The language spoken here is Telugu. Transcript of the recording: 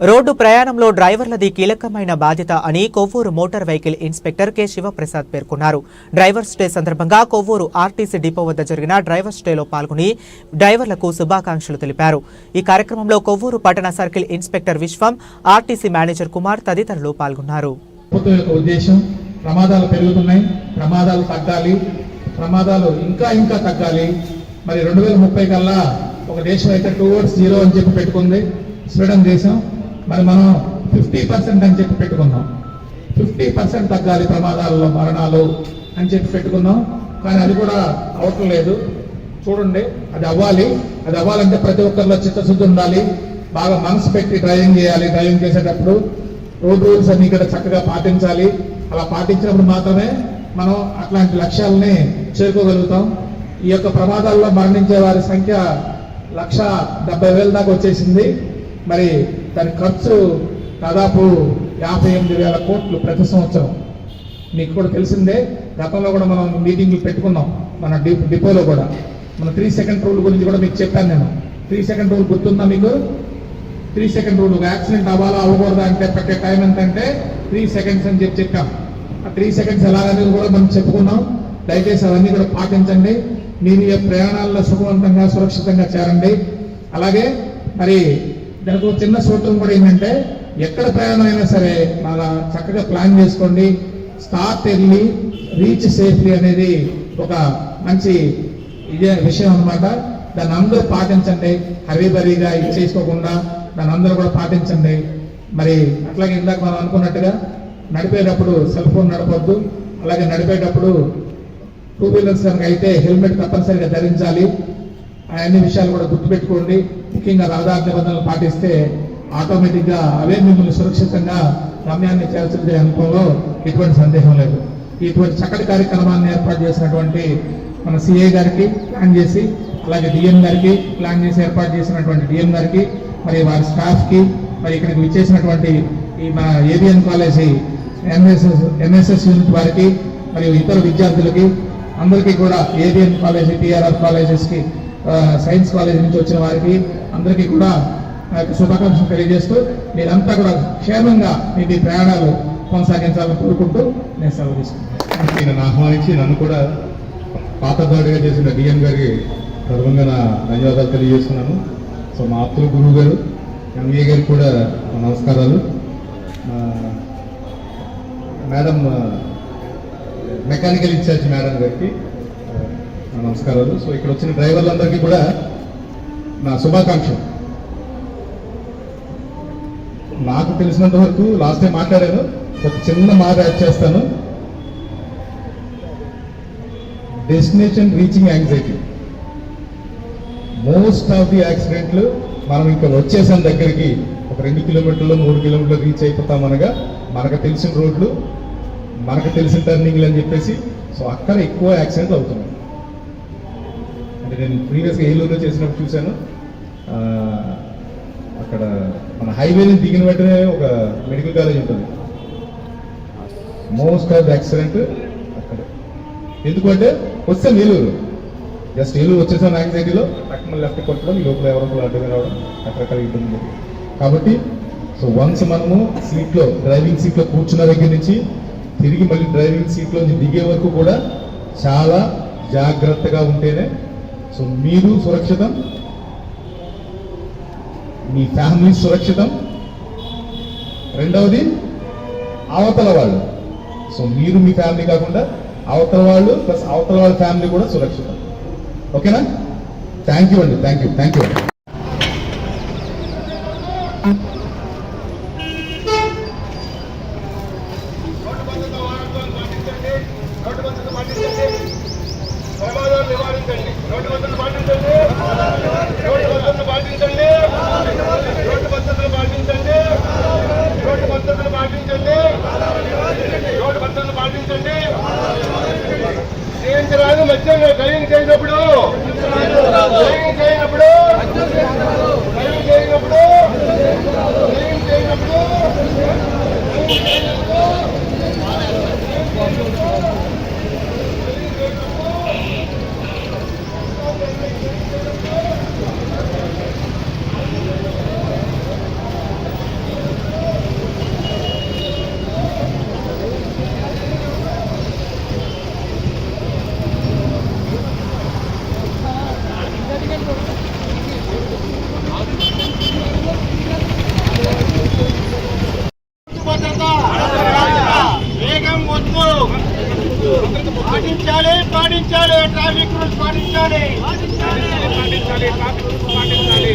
రోడ్డు ప్రయాణంలో డ్రైవర్లది కీలకమైన బాధ్యత అని Kovvur motor vehicle inspector K Sivaprasad పేర్కొన్నారు. డ్రైవర్స్ డే సందర్భంగా కొవ్వూరు ఆర్టీసీ డిపో వద్ద జరిగిన డ్రైవర్స్ డేలో పాల్గొని డ్రైవర్లకు శుభాకాంక్షలు తెలిపారు. ఈ కార్యక్రమంలో కొవ్వూరు పట్టణ circle inspector Viswam RTC manager Kumar తదితరులు పాల్గొన్నారు. ఉద్దేశం ప్రమాదాలు పెరుగుతున్నాయి ప్రమాదాలు తగ్గాలి ప్రమాదాలు ఇంకా ఇంకా తగ్గాలి. మరి రెండు వేల ముప్పై కల్లా ఒక దేశం అయితే టువర్డ్స్ జీరో అని చెప్పి పెట్టుకుంది. స్వీడన్ దేశం మరి మనం ఫిఫ్టీ పర్సెంట్ అని చెప్పి పెట్టుకున్నాం ఫిఫ్టీ పర్సెంట్ తగ్గాలి ప్రమాదాలలో మరణాలు అని చెప్పి పెట్టుకున్నాం కానీ అది కూడా అవటం లేదు. చూడండి అది అవ్వాలి. అది అవ్వాలంటే ప్రతి ఒక్కరిలో చిత్తశుద్ధి ఉండాలి. బాగా మనసు పెట్టి డ్రైవింగ్ చేయాలి. డ్రైవింగ్ చేసేటప్పుడు రోడ్ రూల్స్ అన్ని ఇక్కడ చక్కగా పాటించాలి. అలా పాటించినప్పుడు మాత్రమే మనం అట్లాంటి లక్ష్యాలని చేరుకోగలుగుతాం. ఈ యొక్క ప్రమాదాల్లో మరణించే వారి సంఖ్య లక్ష డెబ్బై వేల దాకా వచ్చేసింది. మరి దాని ఖర్చు దాదాపు యాభై ఎనిమిది వేల కోట్లు ప్రతి సంవత్సరం. మీకు కూడా తెలిసిందే గతంలో కూడా మనం మీటింగ్లు పెట్టుకున్నాం మన డిపోలో కూడా. మన త్రీ సెకండ్ రూల్ గురించి కూడా మీకు చెప్పాను నేను. త్రీ సెకండ్ రూల్ గుర్తుందా మీకు? త్రీ సెకండ్ రూల్ ఒక యాక్సిడెంట్ అవ్వాలా అవ్వకూడదా అంటే పెట్టే టైం ఎంతంటే త్రీ సెకండ్స్ అని చెప్పి చెప్పాం. ఆ త్రీ సెకండ్స్ ఎలాగనేది కూడా మనం చెప్పుకున్నాం. దయచేసి అవన్నీ కూడా పాటించండి. మీ మీ ప్రయాణాల్లో సుఖవంతంగా సురక్షితంగా చేరండి. అలాగే మరి దానికి ఒక చిన్న సూత్రం కూడా ఏంటంటే ఎక్కడ ప్రయాణం అయినా సరే మన చక్కగా ప్లాన్ చేసుకోండి. స్టార్ట్ ఎర్లీ రీచ్ సేఫ్లీ అనేది ఒక మంచి ఇదే విషయం అన్నమాట. దాన్ని అందరూ పాటించండి. హరీబరీగా ఇచ్చేసుకోకుండా దాన్ని అందరూ కూడా పాటించండి. మరి అట్లాగే ఇందాక మనం అనుకున్నట్టుగా నడిపేటప్పుడు సెల్ ఫోన్ నడపద్దు. అలాగే నడిపేటప్పుడు టూ వీలర్స్ కనుక అయితే హెల్మెట్ తప్పనిసరిగా ధరించాలి. అన్ని విషయాలు కూడా గుర్తుపెట్టుకోండి. ముఖ్యంగా రహదారి నిబంధనలు పాటిస్తే ఆటోమేటిక్గా అవే మిమ్మల్ని సురక్షితంగా గమ్యాన్ని చేర్చే అనుభవంలో ఎటువంటి సందేహం లేదు. ఇటువంటి చక్కటి కార్యక్రమాన్ని ఏర్పాటు చేసినటువంటి మన సిఏ గారికి ప్లాన్ చేసి అలాగే డిఎం గారికి ప్లాన్ చేసి ఏర్పాటు చేసినటువంటి డిఎం గారికి మరి వారి స్టాఫ్కి మరి ఇక్కడికి విచ్చేసినటువంటి ఈ మన ABN college MSS MSS unit వారికి మరియు ఇతర విద్యార్థులకి అందరికీ కూడా ఏబిఎన్ కాలేజీ టీఆర్ఆర్ కాలేజెస్కి సైన్స్ కాలేజ్ నుంచి వచ్చిన వారికి అందరికీ కూడా నా యొక్క శుభాకాంక్షలు తెలియజేస్తూ మీరంతా కూడా క్షేమంగా మీ ప్రయాణాలు కొనసాగించాలని కోరుకుంటూ నేను సెలవు తీసుకుంటాను ఆహ్వానించి నన్ను కూడా పాతదాడిగా చేసిన డిఎం గారికి గర్వంగా నా ధన్యవాదాలు తెలియజేస్తున్నాను. సో మా ఆప్తుల గురువు గారు ఎంఏ గారికి కూడా నమస్కారాలు. మేడం మెకానికల్ ఇన్ఛార్జ్ మేడం గారికి నమస్కారాలు. సో ఇక్కడ వచ్చిన డ్రైవర్లందరికీ కూడా నా శుభాకాంక్షలు. నాకు తెలిసినంత వరకు లాస్ట్ టైం మాట్లాడాను ఒక చిన్న మాట యాడ్ చేస్తాను. Destination reaching anxiety most of the యాక్సిడెంట్లు మనం ఇంకా వచ్చేసాం దగ్గరికి. ఒక రెండు కిలోమీటర్లు మూడు కిలోమీటర్లు రీచ్ అయిపోతాం అనగా మనకు తెలిసిన రోడ్లు మనకు తెలిసిన టర్నింగ్లు అని చెప్పేసి. సో అక్కడ ఎక్కువ యాక్సిడెంట్లు అవుతున్నాయి. అంటే నేను ప్రీవియస్గా ఏలూరులో చేసినప్పుడు చూశాను అక్కడ మన హైవే నుంచి దిగిన వెంటనే ఒక మెడికల్ కాలేజ్ ఉంటుంది. మోస్ట్ ఆఫ్ యాక్సిడెంట్ అక్కడ. ఎందుకంటే వస్తాను ఏలూరు జస్ట్ ఏలూరు వచ్చేసాం యాంగ్జైటీలో అక్కడ లెఫ్ట్ కొట్టడం లోపల ఎవరో అడ్డుగా రావడం రకరకాల ఇబ్బంది కాబట్టి సో వన్స్ మనము సీట్లో డ్రైవింగ్ సీట్లో కూర్చున్న దగ్గర నుంచి తిరిగి మళ్ళీ డ్రైవింగ్ సీట్లో నుంచి దిగే వరకు కూడా చాలా జాగ్రత్తగా ఉంటేనే సో మీరు సురక్షితం. మీ ఫ్యామిలీ సురక్షితం. రెండవది అవతల వాళ్ళు. సో మీరు మీ ఫ్యామిలీ కాకుండా అవతల వాళ్ళు ప్లస్ అవతల వాళ్ళ ఫ్యామిలీ కూడా సురక్షితం. ఓకేనా? థ్యాంక్ యూ అండి. Thank you. థ్యాంక్ యూ రోడ్డు భద్రత వాహనాలను పాటించండి రోడ్డు భద్రత పాటించండి ప్రమాదాలు నివారించండి రోడ్డు భద్రత పాటించండి రోడ్డు భద్రత పాటించండి రోడ్డు భద్రతను పాటించండి రోడ్డు భద్రతను పాటించండి రోడ్డు భద్రతను పాటించండి దేశంలో మధ్యంగా చేసినప్పుడు పాటించాలి పాటించాలి ట్రాఫిక్ రూల్స్ పాటించాలి. పాటించాలి పాటించాలి ట్రాఫిక్ రూల్స్ పాటించాలి.